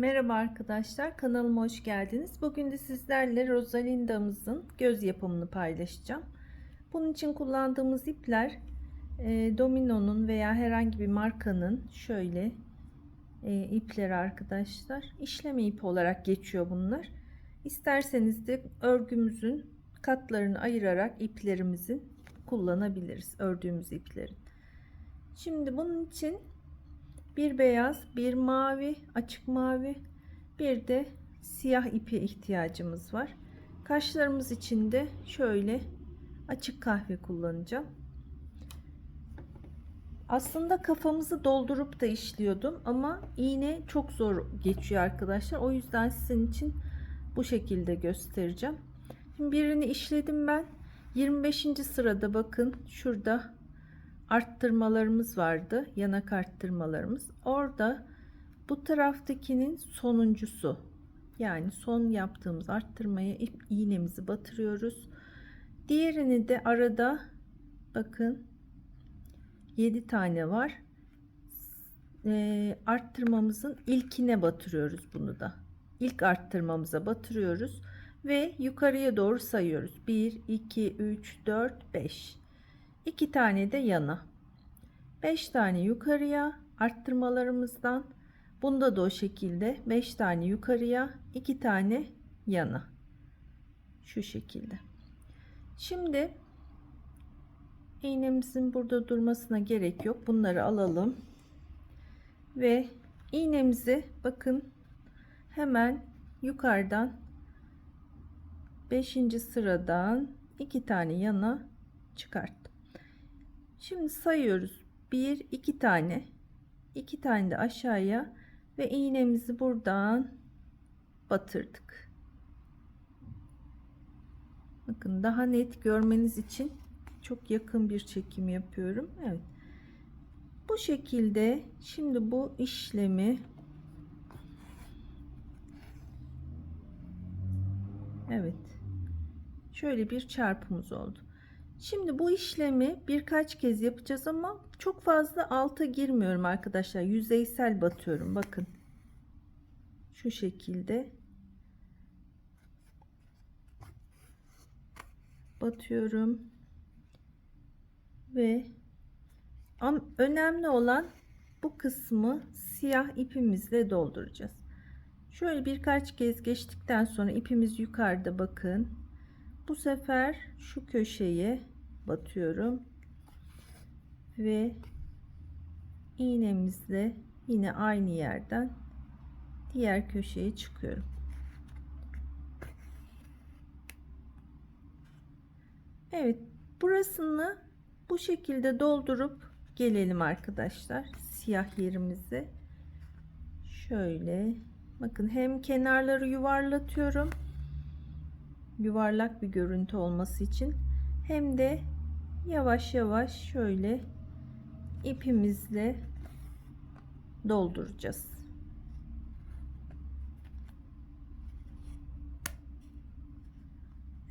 Merhaba arkadaşlar, kanalıma hoş geldiniz. Bugün de sizlerle Rosalinda'mızın göz yapımını paylaşacağım. Bunun için kullandığımız ipler e, Domino'nun veya herhangi bir markanın şöyle e, ipleri arkadaşlar. İşleme ipi olarak geçiyor bunlar. İsterseniz de örgümüzün katlarını ayırarak iplerimizin kullanabiliriz. Ördüğümüz iplerin. Şimdi bunun için bir beyaz, bir mavi, açık mavi, bir de siyah ipi ihtiyacımız var. Kaşlarımız için de şöyle açık kahve kullanacağım. Aslında kafamızı doldurup da işliyordum ama iğne çok zor geçiyor arkadaşlar. O yüzden sizin için bu şekilde göstereceğim. Şimdi birini işledim ben. 25. sırada bakın şurada arttırmalarımız vardı. Yanak arttırmalarımız. Orada bu taraftakinin sonuncusu. Yani son yaptığımız arttırmaya iğnemizi batırıyoruz. Diğerini de arada bakın 7 tane var. E, arttırmamızın ilkine batırıyoruz bunu da. İlk arttırmamıza batırıyoruz ve yukarıya doğru sayıyoruz. 1 2 3 4 5 2 tane de yana. 5 tane yukarıya arttırmalarımızdan. Bunda da o şekilde 5 tane yukarıya 2 tane yana. Şu şekilde. Şimdi iğnemizin burada durmasına gerek yok. Bunları alalım. Ve iğnemizi bakın hemen yukarıdan 5. sıradan 2 tane yana çıkarttım Şimdi sayıyoruz. 1 2 tane. 2 tane de aşağıya ve iğnemizi buradan batırdık. Bakın daha net görmeniz için çok yakın bir çekim yapıyorum. Evet. Bu şekilde şimdi bu işlemi Evet. Şöyle bir çarpımız oldu. Şimdi bu işlemi birkaç kez yapacağız ama çok fazla alta girmiyorum arkadaşlar. Yüzeysel batıyorum. Bakın. Şu şekilde. Batıyorum. Ve önemli olan bu kısmı siyah ipimizle dolduracağız. Şöyle birkaç kez geçtikten sonra ipimiz yukarıda bakın. Bu sefer şu köşeye batıyorum ve iğnemizle yine aynı yerden diğer köşeye çıkıyorum. Evet, burasını bu şekilde doldurup gelelim arkadaşlar. Siyah yerimizi şöyle bakın hem kenarları yuvarlatıyorum. Yuvarlak bir görüntü olması için hem de yavaş yavaş şöyle ipimizle dolduracağız.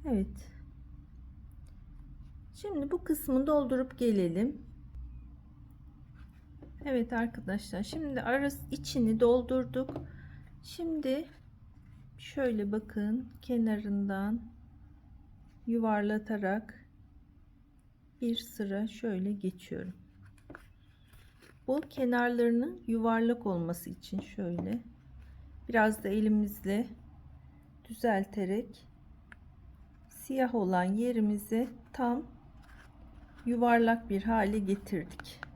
Evet. Şimdi bu kısmı doldurup gelelim. Evet arkadaşlar şimdi arası içini doldurduk. Şimdi şöyle bakın kenarından yuvarlatarak bir sıra şöyle geçiyorum. Bu kenarlarının yuvarlak olması için şöyle biraz da elimizle düzelterek siyah olan yerimizi tam yuvarlak bir hale getirdik.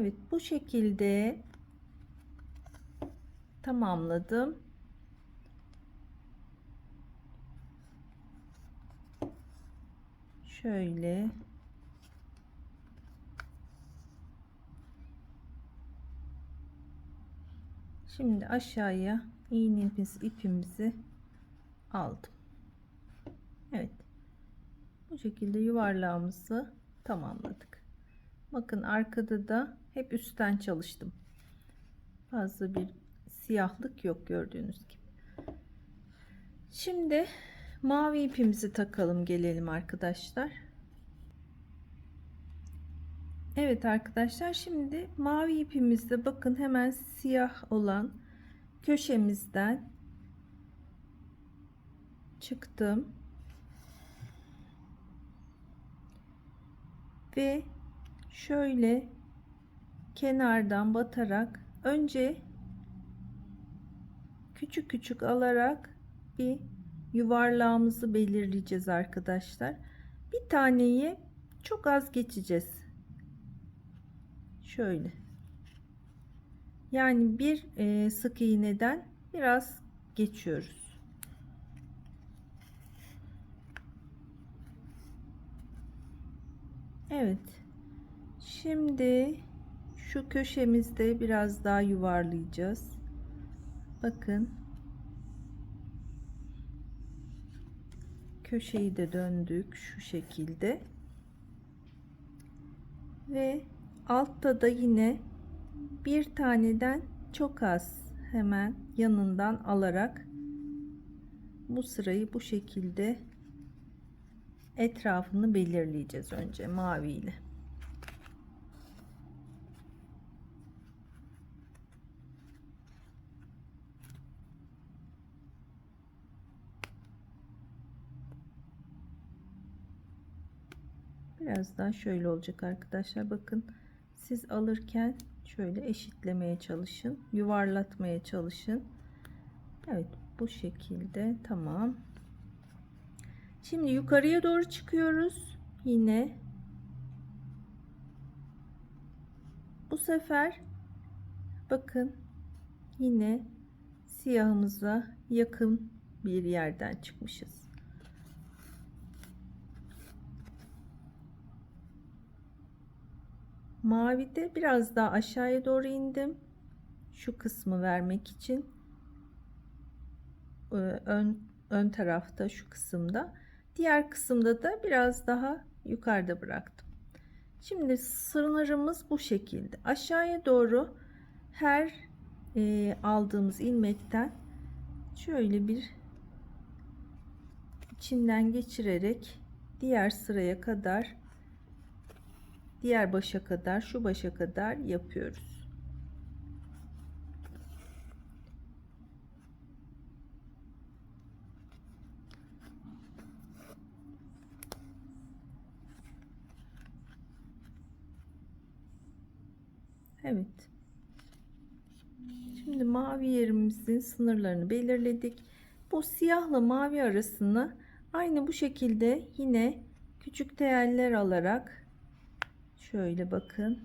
Evet bu şekilde tamamladım. Şöyle Şimdi aşağıya iğnemiz ipimizi aldım. Evet. Bu şekilde yuvarlağımızı tamamladık. Bakın arkada da hep üstten çalıştım. Fazla bir siyahlık yok gördüğünüz gibi. Şimdi mavi ipimizi takalım gelelim arkadaşlar. Evet arkadaşlar şimdi mavi ipimizde bakın hemen siyah olan köşemizden çıktım. Ve şöyle kenardan batarak önce küçük küçük alarak bir yuvarlağımızı belirleyeceğiz arkadaşlar. Bir taneyi çok az geçeceğiz. Şöyle. Yani bir e, sık iğneden biraz geçiyoruz. Evet. Şimdi şu köşemizde biraz daha yuvarlayacağız. Bakın. Köşeyi de döndük şu şekilde. Ve altta da yine bir taneden çok az hemen yanından alarak bu sırayı bu şekilde etrafını belirleyeceğiz önce mavi ile. Biraz daha şöyle olacak arkadaşlar. Bakın siz alırken şöyle eşitlemeye çalışın. Yuvarlatmaya çalışın. Evet bu şekilde tamam. Şimdi yukarıya doğru çıkıyoruz. Yine bu sefer bakın yine siyahımıza yakın bir yerden çıkmışız. Mavide biraz daha aşağıya doğru indim. Şu kısmı vermek için Ee, ön, ön tarafta şu kısımda. Diğer kısımda da biraz daha yukarıda bıraktım. Şimdi sınırımız bu şekilde. Aşağıya doğru her e, aldığımız ilmekten şöyle bir içinden geçirerek diğer sıraya kadar diğer başa kadar şu başa kadar yapıyoruz. Evet. Şimdi mavi yerimizin sınırlarını belirledik. Bu siyahla mavi arasını aynı bu şekilde yine küçük teyeller alarak şöyle bakın.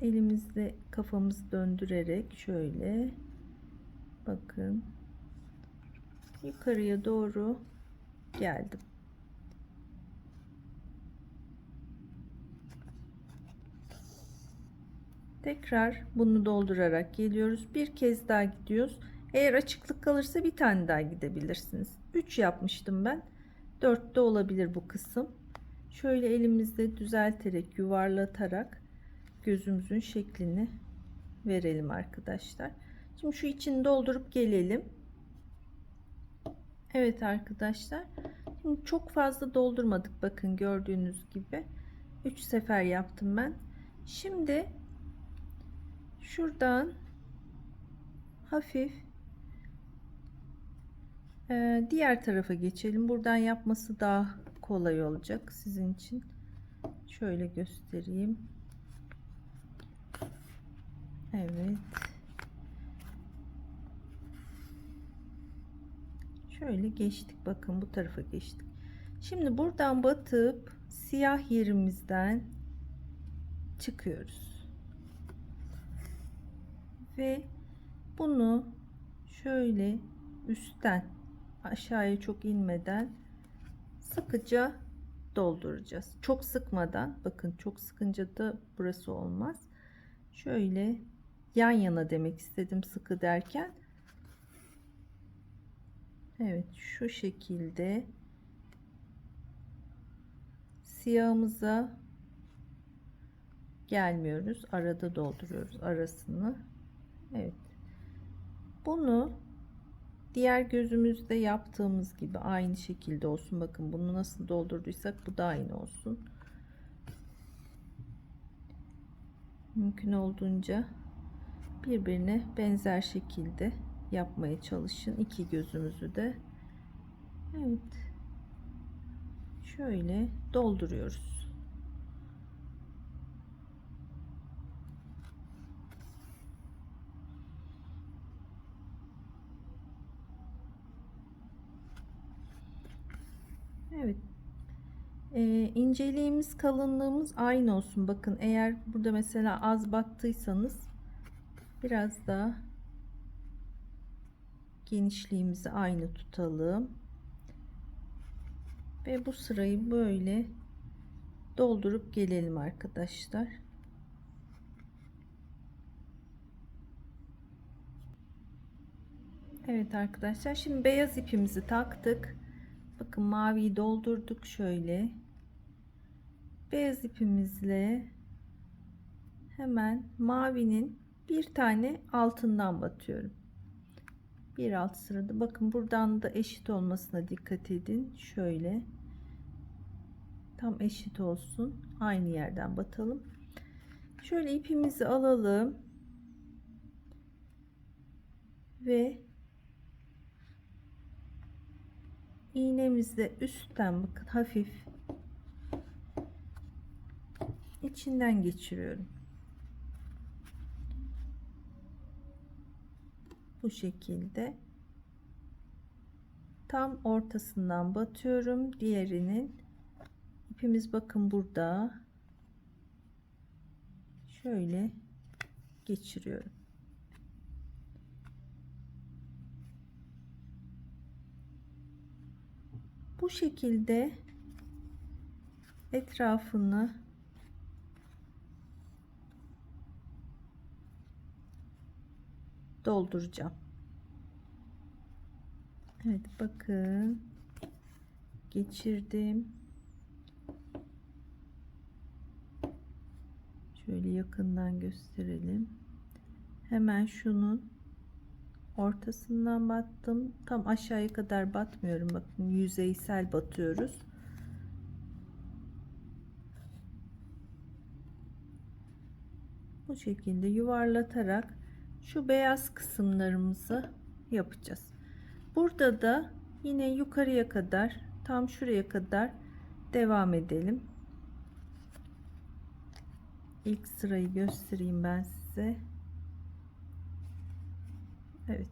Elimizde kafamızı döndürerek şöyle bakın yukarıya doğru geldim. Tekrar bunu doldurarak geliyoruz. Bir kez daha gidiyoruz. Eğer açıklık kalırsa bir tane daha gidebilirsiniz. 3 yapmıştım ben. 4 de olabilir bu kısım. Şöyle elimizde düzelterek yuvarlatarak gözümüzün şeklini verelim arkadaşlar. Şimdi şu içini doldurup gelelim. Evet arkadaşlar. Şimdi çok fazla doldurmadık. Bakın gördüğünüz gibi. 3 sefer yaptım ben. Şimdi şuradan hafif e, diğer tarafa geçelim. Buradan yapması daha kolay olacak sizin için. Şöyle göstereyim. Evet. Şöyle geçtik. Bakın bu tarafa geçtik. Şimdi buradan batıp siyah yerimizden çıkıyoruz. Ve bunu şöyle üstten aşağıya çok inmeden sıkıca dolduracağız. Çok sıkmadan bakın çok sıkınca da burası olmaz. Şöyle yan yana demek istedim sıkı derken. Evet şu şekilde siyahımıza gelmiyoruz. Arada dolduruyoruz arasını. Bunu diğer gözümüzde yaptığımız gibi aynı şekilde olsun. Bakın bunu nasıl doldurduysak bu da aynı olsun. Mümkün olduğunca birbirine benzer şekilde yapmaya çalışın. iki gözümüzü de. Evet. Şöyle dolduruyoruz. Evet. Ee, inceliğimiz kalınlığımız aynı olsun. Bakın eğer burada mesela az battıysanız biraz daha genişliğimizi aynı tutalım. Ve bu sırayı böyle doldurup gelelim arkadaşlar. Evet arkadaşlar şimdi beyaz ipimizi taktık. Bakın maviyi doldurduk şöyle. Beyaz ipimizle hemen mavinin bir tane altından batıyorum. Bir alt sırada bakın buradan da eşit olmasına dikkat edin. Şöyle tam eşit olsun. Aynı yerden batalım. Şöyle ipimizi alalım. Ve iğnemizle üstten bakın hafif içinden geçiriyorum. Bu şekilde tam ortasından batıyorum. Diğerinin ipimiz bakın burada. Şöyle geçiriyorum. Bu şekilde etrafını dolduracağım. Evet bakın geçirdim. Şöyle yakından gösterelim. Hemen şunun ortasından battım. Tam aşağıya kadar batmıyorum. Bakın yüzeysel batıyoruz. Bu şekilde yuvarlatarak şu beyaz kısımlarımızı yapacağız. Burada da yine yukarıya kadar tam şuraya kadar devam edelim. İlk sırayı göstereyim ben size. Evet.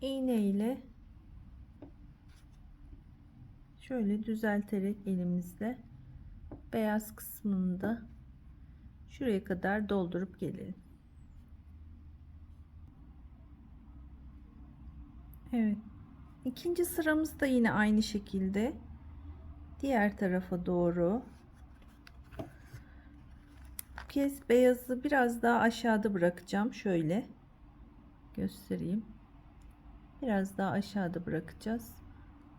iğne ile şöyle düzelterek elimizle beyaz kısmını da şuraya kadar doldurup gelelim. Evet. İkinci sıramız da yine aynı şekilde. Diğer tarafa doğru. Bu kez beyazı biraz daha aşağıda bırakacağım. Şöyle göstereyim. Biraz daha aşağıda bırakacağız.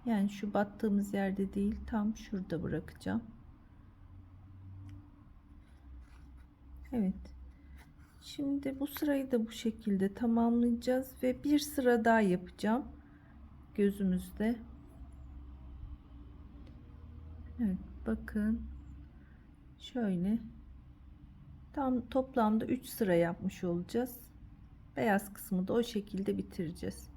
Yani şu battığımız yerde değil tam şurada bırakacağım. Evet şimdi bu sırayı da bu şekilde tamamlayacağız ve bir sıra daha yapacağım gözümüzde. Evet bakın. Şöyle. Tam toplamda 3 sıra yapmış olacağız. Beyaz kısmı da o şekilde bitireceğiz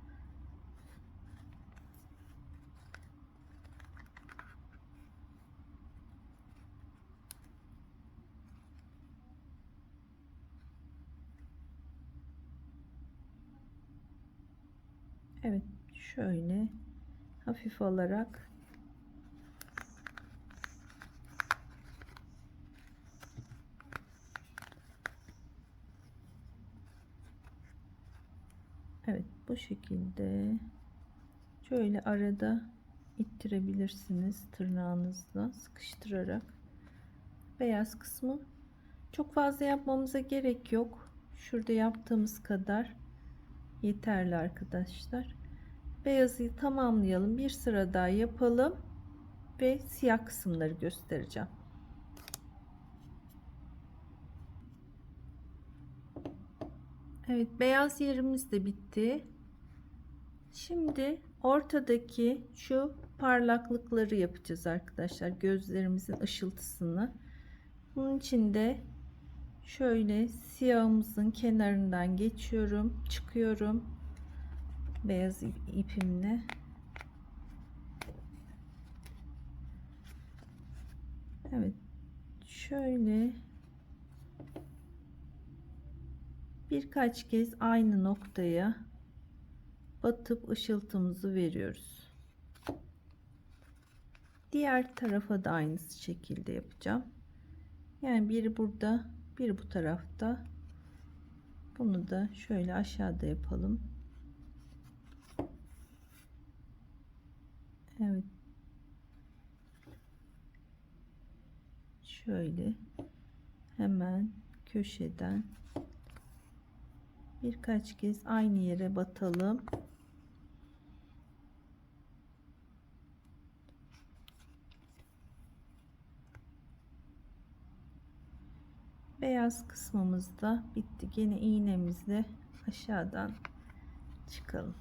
Evet şöyle hafif alarak Evet bu şekilde şöyle arada ittirebilirsiniz tırnağınızla sıkıştırarak. Beyaz kısmı. Çok fazla yapmamıza gerek yok. Şurada yaptığımız kadar yeterli arkadaşlar beyazı tamamlayalım. Bir sıra daha yapalım ve siyah kısımları göstereceğim. Evet beyaz yerimiz de bitti. Şimdi ortadaki şu parlaklıkları yapacağız arkadaşlar. Gözlerimizin ışıltısını. Bunun için de şöyle siyahımızın kenarından geçiyorum. Çıkıyorum. Beyaz ipimle. Evet. Şöyle birkaç kez aynı noktaya batıp ışıltımızı veriyoruz. Diğer tarafa da aynı şekilde yapacağım. Yani biri burada, biri bu tarafta. Bunu da şöyle aşağıda yapalım. Evet. Şöyle hemen köşeden birkaç kez aynı yere batalım. Beyaz kısmımız da bitti. Gene iğnemizle aşağıdan çıkalım.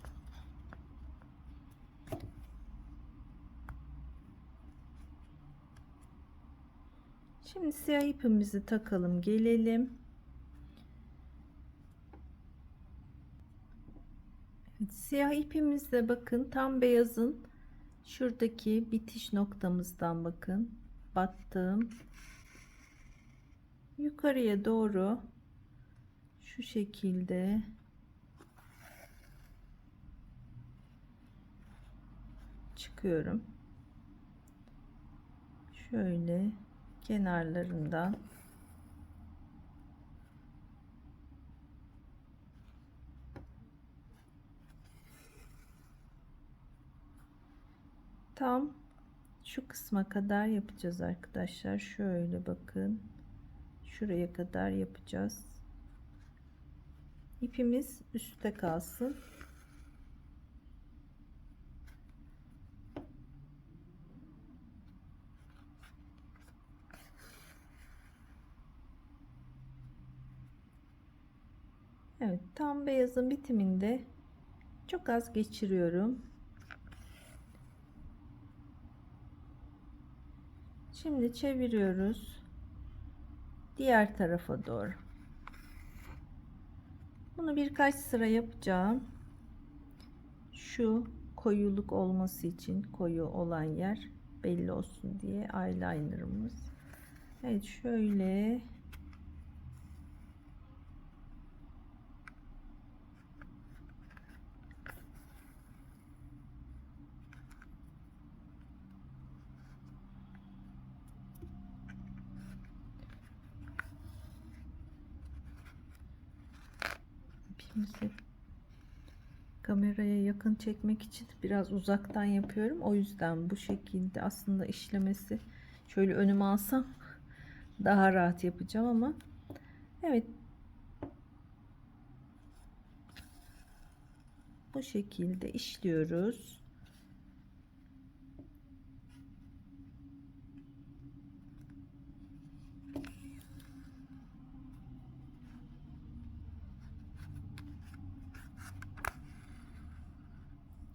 Şimdi siyah ipimizi takalım gelelim. Siyah ipimizle bakın tam beyazın şuradaki bitiş noktamızdan bakın. Battım. Yukarıya doğru şu şekilde. Çıkıyorum. Şöyle kenarlarından tam şu kısma kadar yapacağız arkadaşlar. Şöyle bakın. Şuraya kadar yapacağız. İpimiz üstte kalsın Evet tam beyazın bitiminde çok az geçiriyorum Şimdi çeviriyoruz. Diğer tarafa doğru. Bunu birkaç sıra yapacağım. Şu koyuluk olması için koyu olan yer belli olsun diye eyelinerımız. Evet şöyle ipimizi kameraya yakın çekmek için biraz uzaktan yapıyorum. O yüzden bu şekilde aslında işlemesi şöyle önüme alsam daha rahat yapacağım ama evet bu şekilde işliyoruz.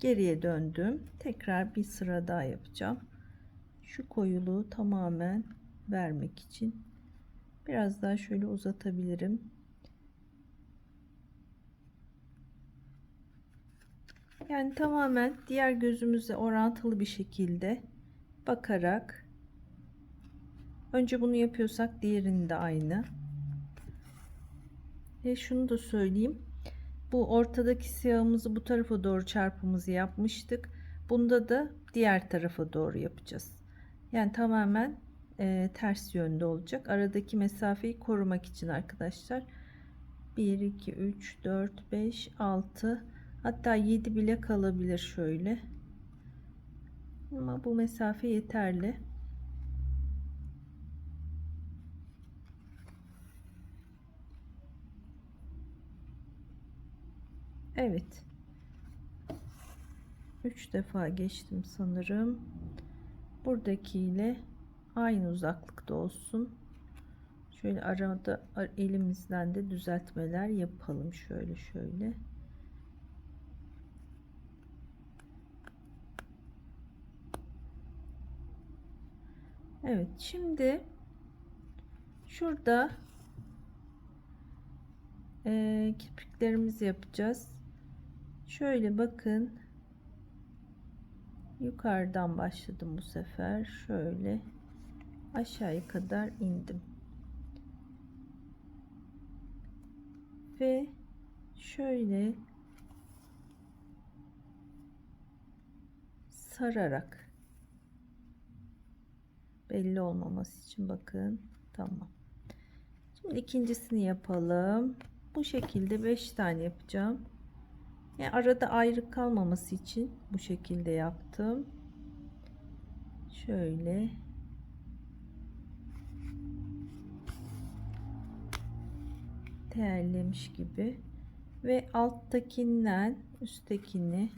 Geriye döndüm. Tekrar bir sıra daha yapacağım. Şu koyuluğu tamamen vermek için biraz daha şöyle uzatabilirim. Yani tamamen diğer gözümüze orantılı bir şekilde bakarak önce bunu yapıyorsak diğerini de aynı. Ve şunu da söyleyeyim bu ortadaki siyahımızı bu tarafa doğru çarpımızı yapmıştık. Bunda da diğer tarafa doğru yapacağız. Yani tamamen e, ters yönde olacak. Aradaki mesafeyi korumak için arkadaşlar. 1, 2, 3, 4, 5, 6 hatta 7 bile kalabilir şöyle. Ama bu mesafe yeterli. Evet. 3 defa geçtim sanırım. Buradakiyle aynı uzaklıkta olsun. Şöyle arada elimizden de düzeltmeler yapalım. Şöyle şöyle. Evet şimdi şurada e, kirpiklerimizi yapacağız. Şöyle bakın. Yukarıdan başladım bu sefer. Şöyle aşağıya kadar indim. Ve şöyle sararak belli olmaması için bakın. Tamam. Şimdi ikincisini yapalım. Bu şekilde 5 tane yapacağım yani arada ayrı kalmaması için bu şekilde yaptım. Şöyle. Terlemiş gibi. Ve alttakinden üsttekini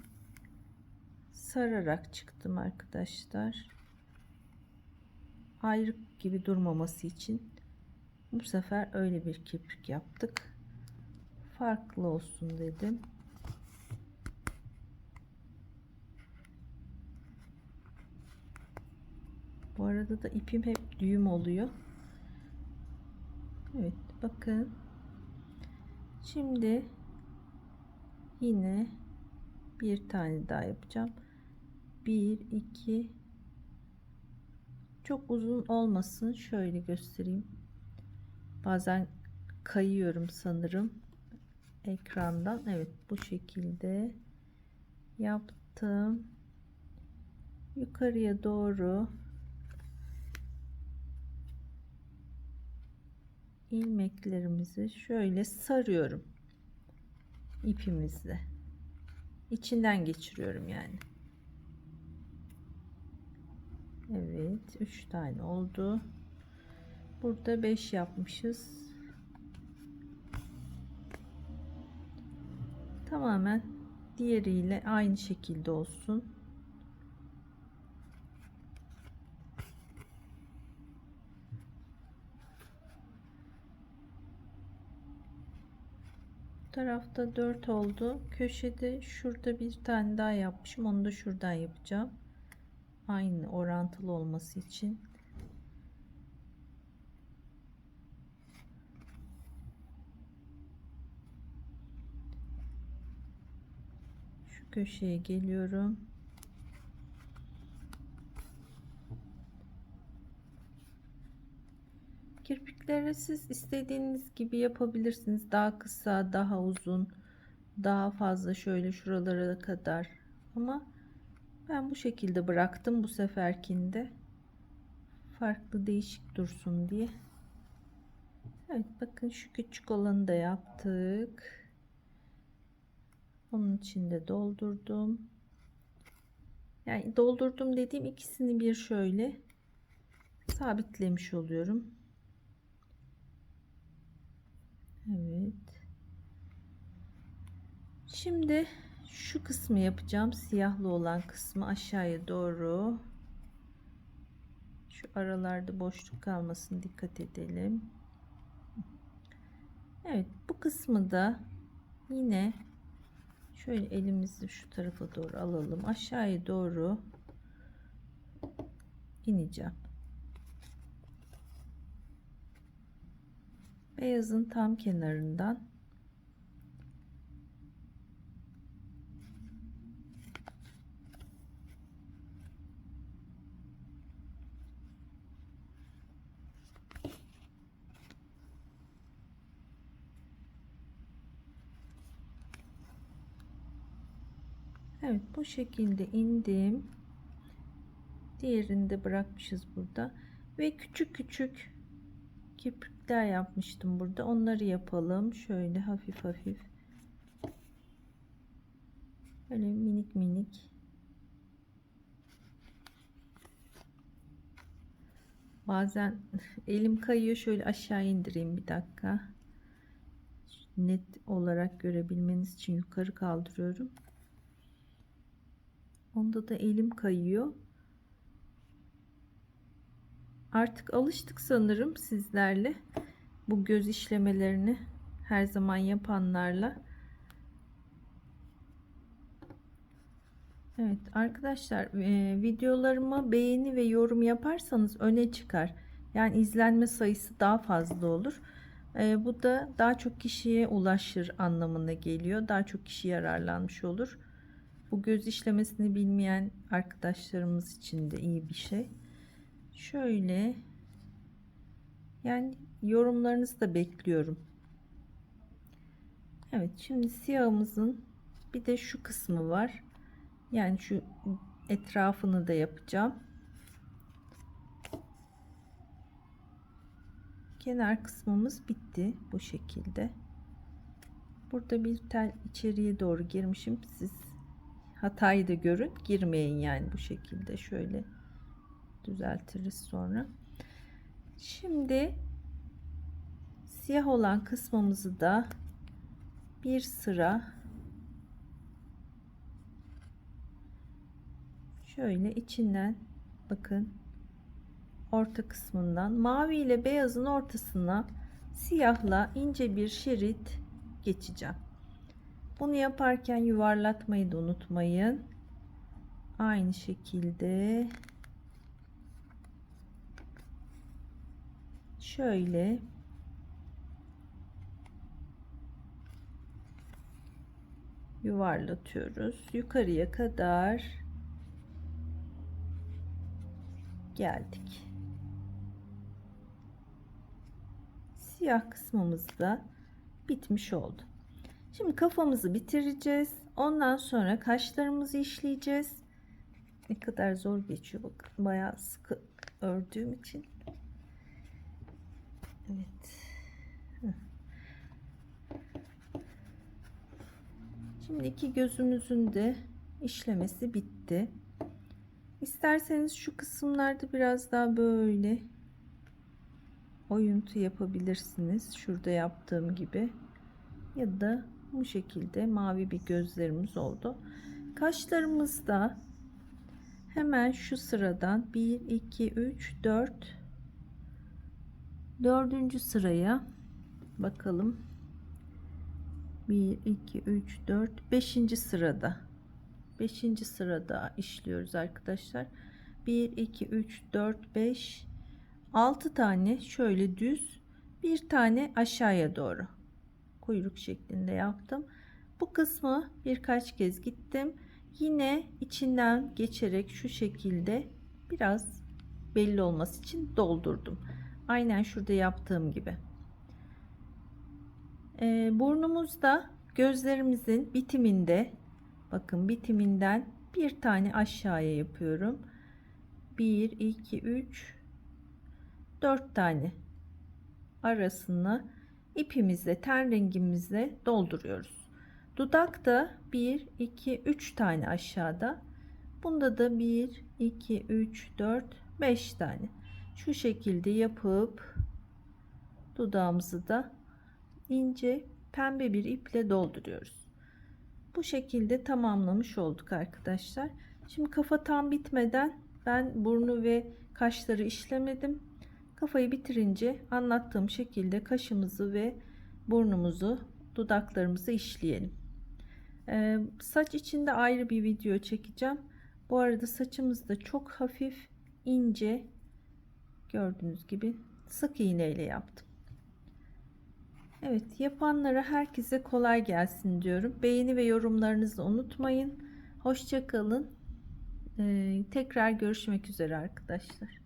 sararak çıktım arkadaşlar. Ayrık gibi durmaması için bu sefer öyle bir kirpik yaptık. Farklı olsun dedim bu arada da ipim hep düğüm oluyor. Evet bakın. Şimdi yine bir tane daha yapacağım. 1 2 çok uzun olmasın şöyle göstereyim. Bazen kayıyorum sanırım ekrandan. Evet bu şekilde yaptım. Yukarıya doğru ilmeklerimizi şöyle sarıyorum ipimizle. İçinden geçiriyorum yani. Evet 3 tane oldu. Burada 5 yapmışız. Tamamen diğeriyle aynı şekilde olsun tarafta 4 oldu. Köşede şurada bir tane daha yapmışım. Onu da şuradan yapacağım. Aynı orantılı olması için. Şu köşeye geliyorum. Kirpikleri siz istediğiniz gibi yapabilirsiniz. Daha kısa, daha uzun, daha fazla şöyle şuralara kadar. Ama ben bu şekilde bıraktım bu seferkinde. Farklı değişik dursun diye. Evet bakın şu küçük olanı da yaptık. Onun içinde doldurdum. Yani doldurdum dediğim ikisini bir şöyle sabitlemiş oluyorum. Evet. Şimdi şu kısmı yapacağım. Siyahlı olan kısmı aşağıya doğru. Şu aralarda boşluk kalmasın dikkat edelim. Evet bu kısmı da yine şöyle elimizi şu tarafa doğru alalım. Aşağıya doğru ineceğim. Beyazın tam kenarından Evet bu şekilde indim. Diğerini de bırakmışız burada. Ve küçük küçük kirpikler yapmıştım burada. Onları yapalım. Şöyle hafif hafif. Böyle minik minik. Bazen elim kayıyor. Şöyle aşağı indireyim bir dakika. Net olarak görebilmeniz için yukarı kaldırıyorum. Onda da elim kayıyor. Artık alıştık sanırım sizlerle. Bu göz işlemelerini her zaman yapanlarla. Evet arkadaşlar e, videolarıma beğeni ve yorum yaparsanız öne çıkar. Yani izlenme sayısı daha fazla olur. E, bu da daha çok kişiye ulaşır anlamına geliyor. Daha çok kişi yararlanmış olur. Bu göz işlemesini bilmeyen arkadaşlarımız için de iyi bir şey. Şöyle yani yorumlarınızı da bekliyorum. Evet şimdi siyahımızın bir de şu kısmı var. Yani şu etrafını da yapacağım. Kenar kısmımız bitti bu şekilde. Burada bir tel içeriye doğru girmişim. Siz hatayı da görün. Girmeyin yani bu şekilde. Şöyle düzeltiriz sonra. Şimdi siyah olan kısmımızı da bir sıra şöyle içinden bakın orta kısmından mavi ile beyazın ortasına siyahla ince bir şerit geçeceğim. Bunu yaparken yuvarlatmayı da unutmayın. Aynı şekilde şöyle yuvarlatıyoruz. Yukarıya kadar geldik. Siyah kısmımız da bitmiş oldu. Şimdi kafamızı bitireceğiz. Ondan sonra kaşlarımızı işleyeceğiz. Ne kadar zor geçiyor bakın. Bayağı sıkı ördüğüm için. Evet. Şimdi iki gözümüzün de işlemesi bitti. İsterseniz şu kısımlarda biraz daha böyle oyuntu yapabilirsiniz. Şurada yaptığım gibi. Ya da bu şekilde mavi bir gözlerimiz oldu. Kaşlarımız da hemen şu sıradan 1 2 3 4 dördüncü sıraya bakalım. 1 2 3 4 5. sırada. 5. sırada işliyoruz arkadaşlar. 1 2 3 4 5 6 tane şöyle düz bir tane aşağıya doğru kuyruk şeklinde yaptım. Bu kısmı birkaç kez gittim. Yine içinden geçerek şu şekilde biraz belli olması için doldurdum aynen şurada yaptığım gibi. E, burnumuzda gözlerimizin bitiminde bakın bitiminden bir tane aşağıya yapıyorum. 1 2 3 4 tane arasını ipimizle ten rengimizle dolduruyoruz. Dudakta 1 2 3 tane aşağıda. Bunda da 1 2 3 4 5 tane şu şekilde yapıp dudağımızı da ince pembe bir iple dolduruyoruz. Bu şekilde tamamlamış olduk arkadaşlar. Şimdi kafa tam bitmeden ben burnu ve kaşları işlemedim. Kafayı bitirince anlattığım şekilde kaşımızı ve burnumuzu, dudaklarımızı işleyelim. Ee, saç içinde ayrı bir video çekeceğim. Bu arada saçımız da çok hafif, ince gördüğünüz gibi sık iğne ile yaptım. Evet yapanlara herkese kolay gelsin diyorum. Beğeni ve yorumlarınızı unutmayın. Hoşçakalın. Ee, tekrar görüşmek üzere arkadaşlar.